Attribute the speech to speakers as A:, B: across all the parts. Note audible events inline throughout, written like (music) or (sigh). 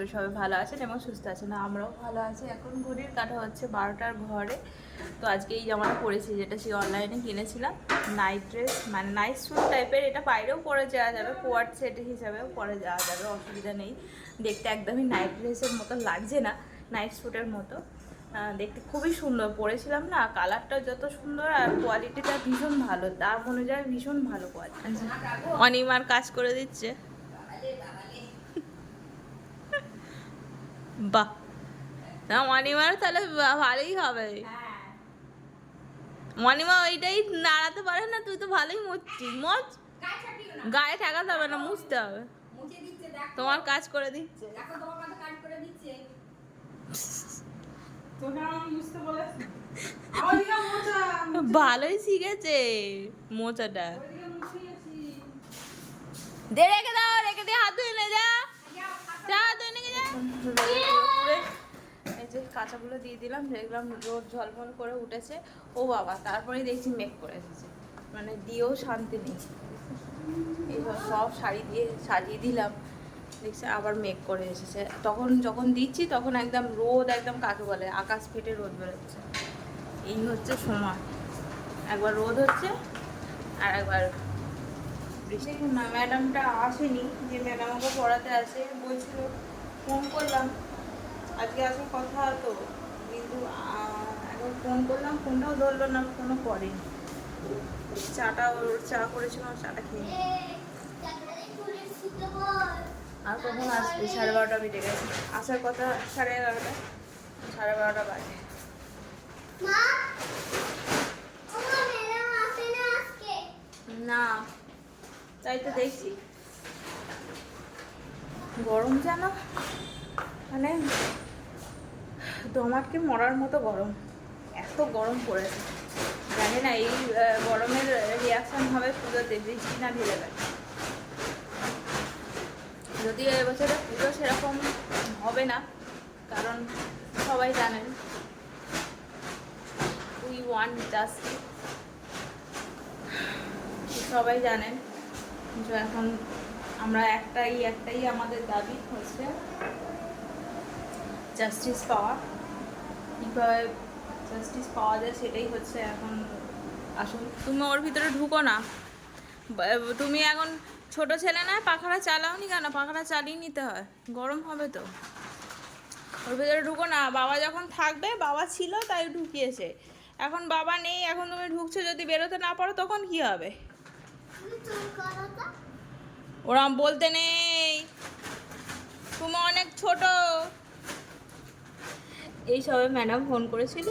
A: করি সবাই ভালো আছেন এবং সুস্থ আছেন। আমরাও ভালো আছি। এখন ঘড়ির কাটা হচ্ছে বারোটার ঘরে। তো আজকে এই জামাটা পরেছি, যেটা সেই অনলাইনে কিনেছিলাম। নাইট ড্রেস মানে নাইট স্যুট টাইপের এটা বাইরেও পরে যাওয়া যাবে কোয়ার্ড সেট হিসাবেও পরে যাওয়া যাবে, অসুবিধা নেই। দেখতে একদমই নাইট ড্রেসের মতো লাগছে না নাইট স্যুটের মতো। দেখতে খুবই সুন্দর। পরেছিলাম না কালারটা যত সুন্দর আর কোয়ালিটিটা ভীষণ ভালো। দাম অনুযায়ী ভীষণ ভালো কোয়ালিটি অনিমার কাজ করে দিচ্ছে। বাহ। না মণিমার তাহলে ভালোই হবে। মণিমা ওইটাই নাড়াতে পারে না তুই তো ভালোই মুছছিস মোচ। গায়ে ঠেকাতে হবে না মুছতে হবে। তোমার কাজ করে দিচ্ছে। (laughs) ভালোই শিখেছে মোচাটা। দে রেখে দাও রেখে দিয়ে হাত ধুয়ে নে যা। যা হাত ধুয়ে যা এই যে কাঁচাগুলো দিয়ে দিলাম, দেখলাম রোদ ঝলমল করে উঠেছে। ও বাবা, তারপরেই দেখছি মেঘ করে এসেছে। মানে দিয়েও শান্তি নেই। এইসব সব শাড়ি দিয়ে সাজিয়ে দিলাম। দেখছি আবার মেঘ করে এসেছে। তখন যখন দিচ্ছি, তখন একদম রোদ একদম কাকে বলে, আকাশ ফেটে রোদ বেরোচ্ছে। এই হচ্ছে সময়। একবার রোদ হচ্ছে আর একবার বৃষ্টি। না, ম্যাডামটা আসেনি, যে ম্যাডাম আমাকে পড়াতে আসে, বলছিল ফোন করলাম। আজকে আসার কথা হতো কিন্তু এখন ফোন করলাম ফোনটাও ধরলো না ফোনও করেনি। চাটা ওর চা করেছিল চাটা খেয়ে। আর কখন আসবে? সাড়ে বারোটা বেজে গেছে। আসার কথা সাড়ে এগারোটা? সাড়ে বারোটা বাজে। না তাই তো দেখছি। গরম যেন মানে দমাটকে মরার মতো গরম। এত গরম পড়েছে। জানি না, এই গরমের রিয়াকশন হবে পুজোতে বৃষ্টি না ঢেলে গেলে যদিও এবছরে পুজো সেরকম হবে না, কারণ সবাই জানেন উই জাস্ট সবাই জানেন, যে এখন আমরা একটাই একটাই আমাদের দাবি হচ্ছে জাস্টিস পাওয়া। কীভাবে জাস্টিস পাওয়া যায় সেটাই হচ্ছে এখন আসুন তুমি ওর ভিতরে ঢুকো না। তুমি এখন ছোট ছেলে না পাখাটা চালাওনি কেন? পাখাটা চালিয়ে নিতে হয়। গরম হবে তো। ওর ভিতরে ঢুকো না। বাবা যখন থাকবে, বাবা ছিল, তাই ঢুকিয়েছে। এখন বাবা নেই, এখন তুমি ঢুকছো, যদি বেরোতে না পারো, তখন কি হবে? ওরম বলতে নেই। তুমি অনেক ছোট। এই সবে ম্যাডাম ফোন করেছিল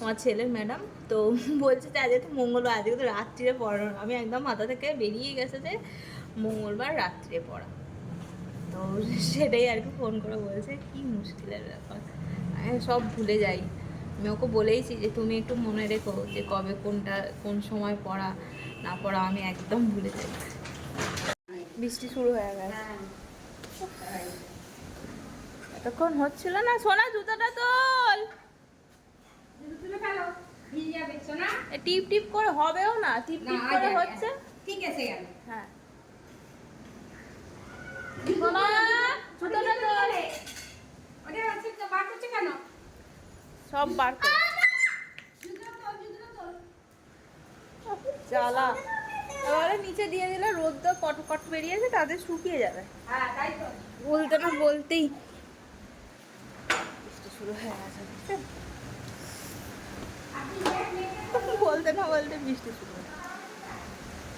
A: আমার ছেলের ম্যাডাম তো বলছে যে আজকে তো মঙ্গলবার, আজকে তো রাত্রিরে পড়ানো। আমি একদম মাথা থেকে বেরিয়ে গেছে যে মঙ্গলবার রাত্রিরে পড়া। তো সেটাই আর কি ফোন করে বলছে, কি মুশকিলের ব্যাপার। সব ভুলে যাই। আমি ওকে বলেইছি যে তুমি একটু মনে রেখো যে কবে কোনটা, কোন সময় পড়া, না পড়া আমি একদম ভুলে যাই। বৃষ্টি শুরু হয়ে গেছে। এতক্ষণ হচ্ছিল না সোনা জুতাটা তোল। টিপ টিপ করে হবেও না টিপ টিপ করে হচ্ছে।
B: ঠিক আছে
A: হ্যাঁ। সোনা জুতাটা তোল। সব বার জ্বালা নিচে দিয়ে দিলে কট কট বেরিয়েছে তাদের শুকিয়ে যাবে।
B: হ্যাঁ তো।
A: বলতে না বলতেই শুরু হয়ে গেছে বলতে না বলতে বৃষ্টি শুরু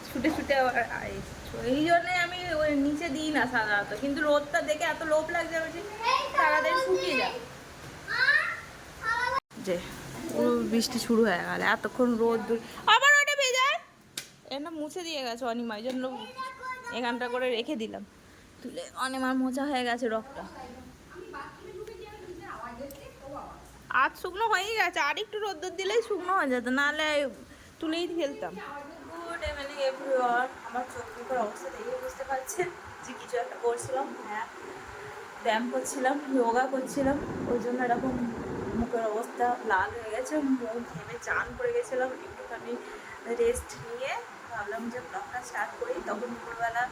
A: ছুটে ছুটে আবার এই জন্যে আমি ওই নিচে দিই না সাধারণত কিন্তু রোদটা দেখে এত লোভ লাগছে আমি তাড়াতাড়ি শুকিয়ে যাবে। যে বৃষ্টি শুরু হয়ে গেল এতক্ষণ রোদ আবার এটা মুছে দিয়ে গেছে অনিমা এই জন্য এখানটা করে রেখে দিলাম। তুলে অনিমার মোচা হয়ে গেছে রকটা আজ শুকনো হয়েই গেছে, আর একটু রোদ্দুর দিলেই শুকনো হয়ে যেত, নাহলে তুলেই ফেলতাম। গুড ইভিনিং এভরিওয়ান আমার চোখ মুখের অবস্থা দেখে বুঝতে পারছেন যে কিছু একটা করছিলাম হ্যাঁ। ব্যায়াম করছিলাম যোগা করছিলাম, ওই জন্য এরকম মুখের অবস্থা লাল হয়ে গেছে, মুখ ঘেমে চান করে গেছিলাম, একটুখানি রেস্ট নিয়ে। ভাবলাম যে ব্লগটা স্টার্ট করি, তখন দুপুরবেলা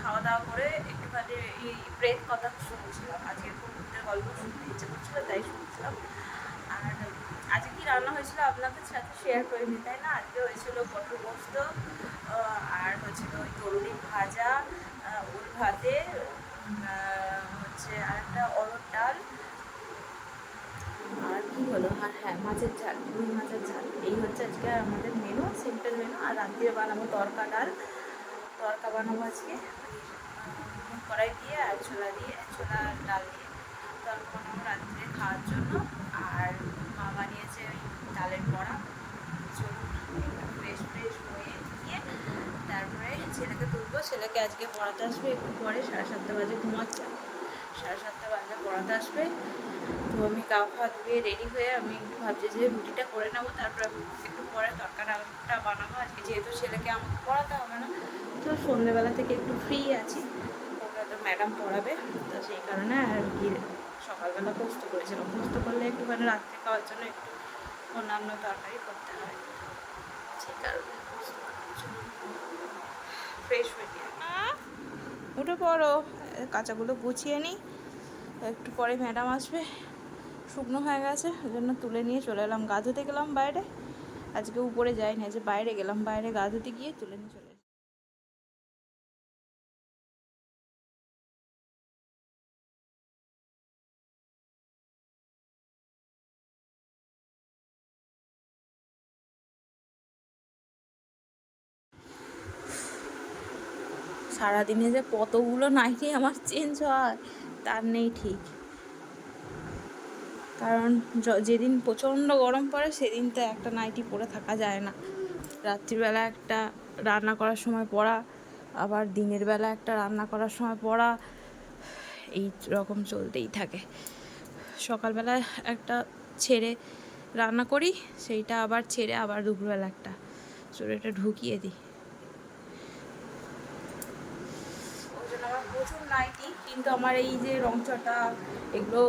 A: খাওয়া দাওয়া করে একটুখানি এই প্রেত কথা শুনছিলাম। আজকে ভূতের গল্প শুনতে ইচ্ছে করছিল, তাই শুনছিলাম। আর আজকে কি রান্না হয়েছিল আপনাদের সাথে শেয়ার করিনি, তাই না? আজকে হয়েছিল পটল পোস্ত আর হচ্ছিল ওই তরুণী ভাজা উল ভাতে হচ্ছে আর একটা অরড় ডাল কি হলো, আর হ্যাঁ মাছের ঝাল, রুই মাছের ঝাল। এই হচ্ছে আজকে আমাদের মেনু সিম্পল মেনু আর রাত্রে বানাবো তরকা ডাল। তরকা বানাবো আজকে। কড়াই দিয়ে আর ছোলা দিয়ে, ছোলা ডাল দিয়ে। তরকা বানাবো রাত্রে খাওয়ার জন্য। আর মা বানিয়েছে ওই ডালের চলুন ফ্রেশ ফ্রেশ তারপরে ছেলেকে তুলবো। ছেলেকে আজকে পড়াতে আসবে, একটু পরে সাড়ে সাতটা বাজে ঘুমাচ্ছে। সাড়ে সাতটা বাজে পড়াতে আসবে। আমি গা ফা ধুয়ে রেডি হয়ে আমি একটু ভাবছি যে রুটিটা করে নেব, তারপর আমি একটু পরে তরকারিটা বানাবো। আজকে যেহেতু ছেলেকে আমাকে পড়াতে হবে না, তো সন্ধ্যেবেলা থেকে একটু ফ্রি আছি। ওকে তো ম্যাডাম পড়াবে, তো সেই কারণে আর কি সকালবেলা পোস্ত করেছিলাম। পোস্ত করলে একটুখানি রাত্রে খাওয়ার জন্য একটু অন্যান্য তরকারি করতে হয়। সেই কারণে ফ্রেশ হয়ে উঠে পড়ো। কাঁচাগুলো গুছিয়ে নিই একটু পরে ম্যাডাম আসবে। শুকনো হয়ে গেছে, ওই জন্য তুলে নিয়ে চলে এলাম গা ধুতে গেলাম বাইরে আজকে উপরে যাইনি যে বাইরে গেলাম, বাইরে গা ধুতে গিয়ে তুলে নিয়ে চলে। সারাদিনে যে কতগুলো নাইটি আমার চেঞ্জ হয়, তার নেই ঠিক কারণ যেদিন প্রচণ্ড গরম পড়ে, সেদিন তো একটা নাইটি পরে থাকা যায় না। রাত্রিবেলা একটা রান্না করার সময় পরা আবার দিনের বেলা একটা রান্না করার সময় পড়া, এই রকম চলতেই থাকে। সকালবেলা একটা ছেড়ে রান্না করি, সেইটা আবার ছেড়ে আবার দুপুরবেলা একটা চুড়িটা ঢুকিয়ে দিই। আমার প্রচুর নাইটি কিন্তু আমার এই যে রংচটা এগুলো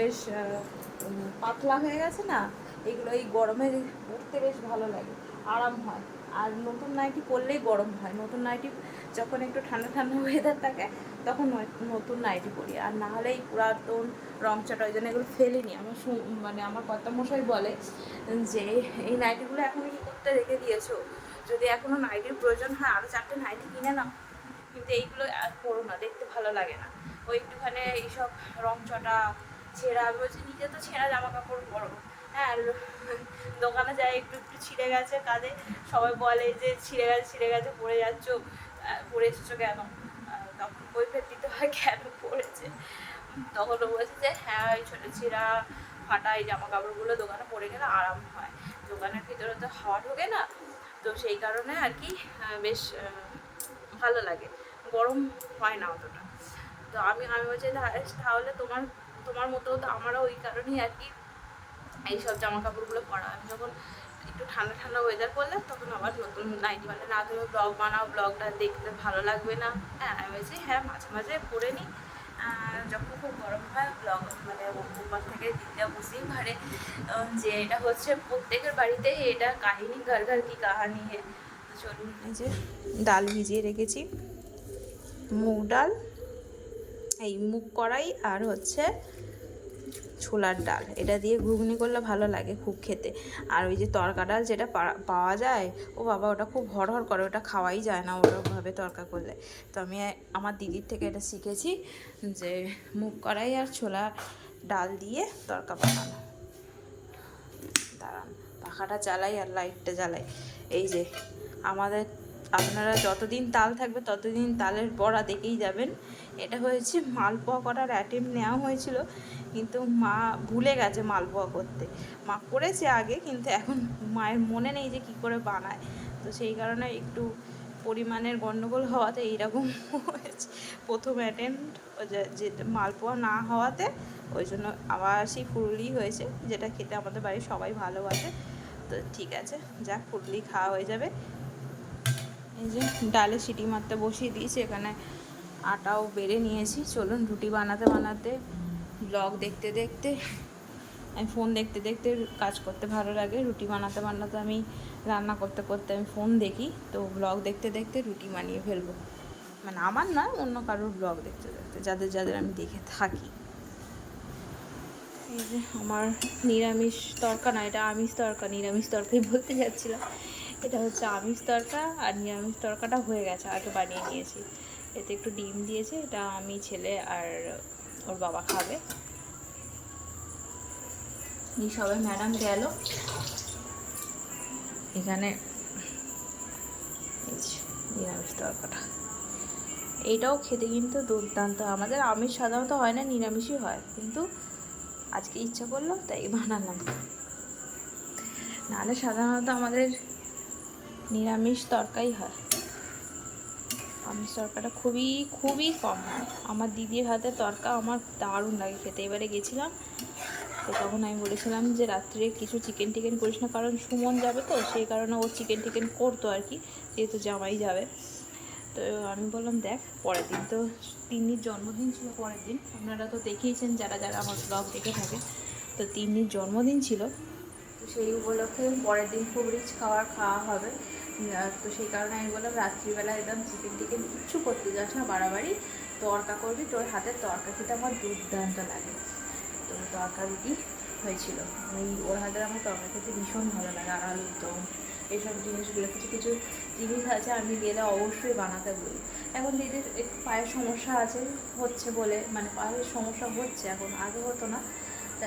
A: বেশ পাতলা হয়ে গেছে না, এগুলো এই গরমে পরতে বেশ ভালো লাগে, আরাম হয়। আর নতুন নাইটি পরলেই গরম হয়, নতুন নাইটি যখন একটু ঠান্ডা ঠান্ডা ওয়েদার থাকে, তখন নতুন নাইটি পরি। আর না হলে এই পুরাতন রংচটা ওই জন্য এগুলো ফেলিনি। আমার মানে আমার কর্তামশাই বলে যে, এই নাইটিগুলো এখন কি করতে রেখে দিয়েছ। যদি এখনও নাইটির প্রয়োজন হয় আরও চারটে নাইটি কিনে নাও। কিন্তু এইগুলো আর পরো না, দেখতে ভালো লাগে না। ওই একটুখানি এইসব রং চটা ছেঁড়া, আমি বলছি, নিজে তো ছেঁড়া জামা কাপড় পরো। হ্যাঁ দোকানে যাই একটু একটু ছিঁড়ে গেছে কাঁধে। সবাই বলে যে, ছিঁড়ে গেছে ছিঁড়ে গেছে, পড়ে যাচ্ছ। পরে এসেছ কেন? তখন বই ফের দিতে হয়, কেন পড়েছে? তখন ও বলছে যে হ্যাঁ ওই ছোটো ছিঁড়া ফাটা এই জামা কাপড়গুলো দোকানে পরে গেলে আরাম হয়। দোকানের ভিতরে তো হাওয়া ঢোকে না। তো সেই কারণে আর কি বেশ ভালো লাগে। গরম হয় না অতটা। তো আমি আমি বলছি "তাহলে- তাহলে তোমার তোমার মতো তো আমারও ওই কারণেই আর কি। এইসব জামা কাপড়গুলো পরা। আমি যখন একটু ঠান্ডা ঠান্ডা ওয়েদার করলে তখন আবার নতুন নাইটি মানে না তুমি ব্লগ বানাও ব্লগটা দেখতে ভালো লাগবে না। হ্যাঁ আমি বলছি হ্যাঁ মাঝে মাঝে পরে নিই যখন খুব গরম হয় ব্লগ মানে উপর থেকে দিদা বুঝতেই পারে যে এটা হচ্ছে প্রত্যেকের বাড়িতে এটা কাহিনী, ঘর ঘর কি কাহানি হে। চলুন, এই যে ডাল ভিজিয়ে রেখেছি। মুগ ডাল এই মুগ কড়াই আর হচ্ছে ছোলার ডাল। এটা দিয়ে ঘুগনি করলে ভালো লাগে খুব খেতে। আর ওই যে তরকা ডাল যেটা পাওয়া যায়, ও বাবা ওটা খুব হড়হড় করে, ওটা খাওয়াই যায় না ওরকমভাবে তরকা করলে। তো আমি আমার দিদির থেকে এটা শিখেছি যে মুগ কড়াই আর ছোলা ডাল দিয়ে তরকা বানানো। দাঁড়ান, পাখাটা জ্বালাই আর লাইটটা জ্বালাই। এই যে আমাদের আপনারা যতদিন তাল থাকবে, ততদিন তালের বড়া দেখেই যাবেন। এটা হয়েছে মালপোয়া করার অ্যাটেম্প নেওয়া হয়েছিল, কিন্তু মা ভুলে গেছে মালপোয়া করতে। মা করেছে আগে, কিন্তু এখন মায়ের মনে নেই যে কি করে বানায়। তো সেই কারণে একটু পরিমাণের গণ্ডগোল হওয়াতে এইরকম হয়েছে। প্রথম অ্যাটেম্প যে মালপোয়া না হওয়াতে, ওই জন্য আবার সেই ফুরুলি হয়েছে, যেটা খেতে আমাদের বাড়ির সবাই ভালোবাসে। তো ঠিক আছে, যাক, ফুরুলি খাওয়া হয়ে যাবে। এই যে ডালে সিটি মারতে বসিয়ে দিয়েছি, এখানে আটাও বেড়ে নিয়েছি। চলুন রুটি বানাতে বানাতে ব্লগ দেখতে দেখতে, আমি ফোন দেখতে দেখতে কাজ করতে ভালো লাগে। রুটি বানাতে বানাতে আমি, রান্না করতে করতে আমি ফোন দেখি, তো ব্লগ দেখতে দেখতে রুটি বানিয়ে ফেলব। মানে আমার না, অন্য কারোর ব্লগ দেখতে দেখতে, যাদের যাদের আমি দেখে থাকি। এই যে আমার নিরামিষ তরকা না, এটা আমিষ তরকা, নিরামিষ তরকাই বলতে যাচ্ছিলাম। এটা হচ্ছে আমিষ তরকা আর নিরামিষ তরকাটা হয়ে গেছে, আগে বানিয়ে নিয়েছি। এতে একটু ডিম দিয়েছে, এটা আমি ছেলে আর ওর বাবা খাবে। সবাই ম্যাডাম গেল। এখানে নিরামিষ তরকাটা। এইটাও খেতে কিন্তু দুর্দান্ত। আমাদের আমিষ সাধারণত হয় না, নিরামিষই হয়। কিন্তু আজকে ইচ্ছা করল, তাই বানালাম। নাহলে সাধারণত আমাদের নিরামিষ তরকাই হয়। আমিষ তরকাটা খুবই খুবই কম হয়। আমার দিদির হাতে তরকা আমার দারুণ লাগে খেতে। এবারে গেছিলাম, তো তখন আমি বলেছিলাম যে রাত্রে কিছু চিকেন টিকেন করিস না, কারণ সুমন যাবে তো, সেই কারণে ও চিকেন টিকেন করতো আর কি, যেহেতু জামাই যাবে। তো আমি বললাম, দেখ, পরের দিন তো তিন্নির জন্মদিন ছিল পরের দিন। আপনারা তো দেখিয়েছেন, যারা যারা আমার ব্লগ দেখে থাকে তো তিন্নির জন্মদিন ছিল। সেই উপলক্ষে পরের দিন খুব রিচ খাবার খাওয়া হবে। তো সেই কারণে আমি বললাম রাত্রিবেলা একদম চিকেন টিকেন কিচ্ছু করতে যাস না বাড়াবাড়ি। তরকা করবি, তোর হাতের তরকা খেতে আমার দুর্দান্ত লাগে। তো তরকা রুটি হয়েছিল। ওই ওর হাতের আমার তরকা খেতে ভীষণ ভালো লাগে, আর আলুর দম এইসব জিনিসগুলো, কিছু কিছু জিনিস আছে আমি গেলে অবশ্যই বানাতে বলি। এখন দিদির একটু পায়ের সমস্যা আছে, হচ্ছে বলে মানে পায়ের সমস্যা হচ্ছে এখন, আগে হতো না।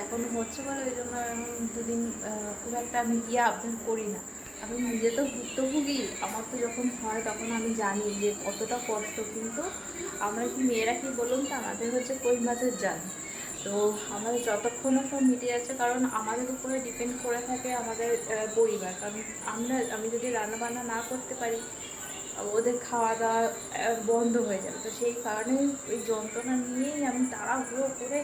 A: এখন হচ্ছে বলে ওই জন্য এখন দুদিন খুব একটা আমি গিয়ে আবদার করি না। আমি নিজে তো ভুক্তভোগী, আমার তো যখন হয় তখন আমি জানি যে কতটা কষ্ট। কিন্তু আমরা কি মেয়েরা কি বলুন তো, আমাদের হচ্ছে কই মাছের জান তো আমাদের যতক্ষণ না সব মিটে যাচ্ছে, কারণ আমাদের উপরে ডিপেন্ড করে থাকে আমাদের পরিবার। কারণ আমরা, আমি যদি রান্না বান্না না করতে পারি, ওদের খাওয়া দাওয়া বন্ধ হয়ে যাবে। তো সেই কারণে ওই যন্ত্রণা নিয়েই আমি তাড়াহুড়ো করে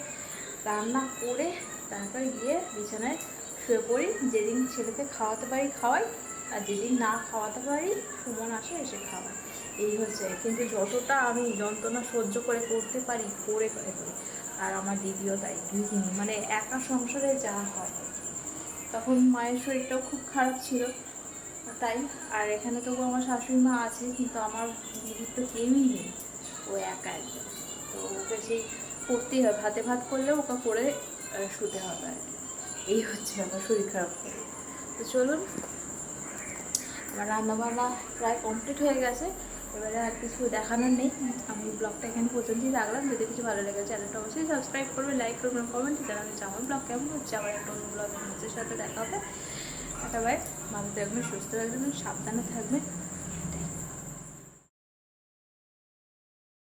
A: রান্না করে তারপরে গিয়ে বিছানায় শুয়ে পড়ি। যেদিন ছেলেকে খাওয়াতে পারি খাওয়াই, আর যেদিন না খাওয়াতে পারি, সুমন আসে এসে খাওয়াই এই হচ্ছে। কিন্তু যতটা আমি যন্ত্রণা সহ্য করে করতে পারি, করে করে করি, আর আমার দিদিও তাই গৃহিণী মানে একা সংসারে যা হয়। তখন মায়ের শরীরটাও খুব খারাপ ছিল, তাই। আর এখানে তবু আমার শাশুড়ি মা আছে, কিন্তু আমার দিদির তো কেউই নেই। ও একা একদম তো ওকে সেই করতেই হবে ভাতে ভাত করলেও ওকে করে শুতে হবে আর কি। এই হচ্ছে আমার শরীর খারাপ তো চলুন, আমার রান্না বান্না প্রায় কমপ্লিট হয়ে গেছে। এবারে আর কিছু দেখানোর নেই। আমি ব্লগটা এখানে পর্যন্তই রাখলাম। যদি কিছু ভালো লেগে চ্যানেলটা অবশ্যই সাবস্ক্রাইব করবে লাইক করবেন কমেন্ট জানাবেন যে আমার ব্লগ কেমন হচ্ছে। আবার একটা অন্য ব্লগের সাথে দেখা হবে। একটা ভাই ভালো থাকবেন, সুস্থ থাকবেন, সাবধানে থাকবেন।